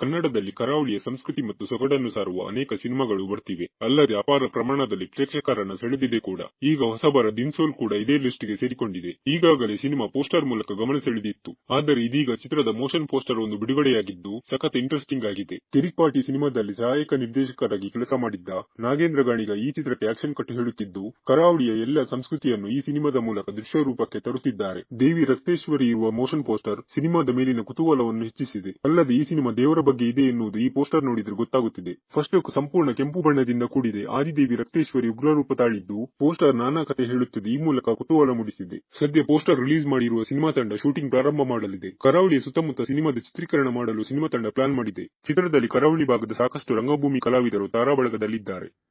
ಕನ್ನಡದಲ್ಲಿ ಕರಾವಳಿಯ ಸಂಸ್ಕೃತಿ ಮತ್ತು ಸೊಗಡನ್ನು ಸಾರುವ ಅನೇಕ ಸಿನಿಮಾಗಳು ಬರ್ತಿವೆ. ಅಲ್ಲದೆ ಅಪಾರ ಪ್ರಮಾಣದಲ್ಲಿ ಪ್ರೇಕ್ಷಕರನ್ನು ಸೆಳೆದಿದೆ ಕೂಡ. ಈಗ ಹೊಸಬರ ದಿನ್ಸೋಲ್ ಕೂಡ ಇದೇ ಲಿಸ್ಟ್ಗೆ ಸೇರಿಕೊಂಡಿದೆ. ಈಗಾಗಲೇ ಸಿನಿಮಾ ಪೋಸ್ಟರ್ ಮೂಲಕ ಗಮನ ಸೆಳೆದಿತ್ತು. ಆದರೆ ಇದೀಗ ಚಿತ್ರದ ಮೋಷನ್ ಪೋಸ್ಟರ್ ಒಂದು ಬಿಡುಗಡೆಯಾಗಿದ್ದು, ಸಖತ್ ಇಂಟ್ರೆಸ್ಟಿಂಗ್ ಆಗಿದೆ. ತಿರುಪಾಟಿ ಸಿನಿಮಾದಲ್ಲಿ ಸಹಾಯಕ ನಿರ್ದೇಶಕರಾಗಿ ಕೆಲಸ ಮಾಡಿದ್ದ ನಾಗೇಂದ್ರ ಗಾಣಿಗ ಈ ಚಿತ್ರಕ್ಕೆ ಆಕ್ಷನ್ ಕಟ್ಟು ಹೇಳುತ್ತಿದ್ದು, ಕರಾವಳಿಯ ಎಲ್ಲ ಸಂಸ್ಕೃತಿಯನ್ನು ಈ ಸಿನಿಮಾದ ಮೂಲಕ ದೃಶ್ಯ ರೂಪಕ್ಕೆ ತರುತ್ತಿದ್ದಾರೆ. ದೇವಿ ರಕ್ತೇಶ್ವರಿ ಇರುವ ಮೋಷನ್ ಪೋಸ್ಟರ್ ಸಿನಿಮಾದ ಮೇಲಿನ ಕುತೂಹಲವನ್ನು ಹೆಚ್ಚಿಸಿದೆ. ಅಲ್ಲದೆ ಈ ಸಿನಿಮಾ ದೇವರ ಬಗ್ಗೆ ಇದೆ ಎನ್ನುವುದು ಈ ಪೋಸ್ಟರ್ ನೋಡಿದ್ರೆ ಗೊತ್ತಾಗುತ್ತಿದೆ. ಫಸ್ಟ್ ಲುಕ್ ಸಂಪೂರ್ಣ ಕೆಂಪು ಬಣ್ಣದಿಂದ ಕೂಡಿದೆ. ಆದಿದೇವಿ ರಕ್ತೇಶ್ವರಿ ಉಗ್ರರೂಪ ತಾಳಿದ್ದು ಪೋಸ್ಟರ್ ನಾನಾ ಕತೆ ಹೇಳುತ್ತದೆ. ಈ ಮೂಲಕ ಕುತೂಹಲ ಮೂಡಿಸಿದೆ. ಸದ್ಯ ಪೋಸ್ಟರ್ ರಿಲೀಸ್ ಮಾಡಿರುವ ಸಿನಿಮಾ ತಂಡ ಶೂಟಿಂಗ್ ಪ್ರಾರಂಭ ಮಾಡಲಿದೆ. ಕರಾವಳಿಯ ಸುತ್ತಮುತ್ತ ಸಿನಿಮಾದ ಚಿತ್ರೀಕರಣ ಮಾಡಲು ಸಿನಿಮಾ ತಂಡ ಪ್ಲಾನ್ ಮಾಡಿದೆ. ಚಿತ್ರದಲ್ಲಿ ಕರಾವಳಿ ಭಾಗದ ಸಾಕಷ್ಟು ರಂಗಭೂಮಿ ಕಲಾವಿದರು ತಾರಾಬಳಗದಲ್ಲಿದ್ದಾರೆ.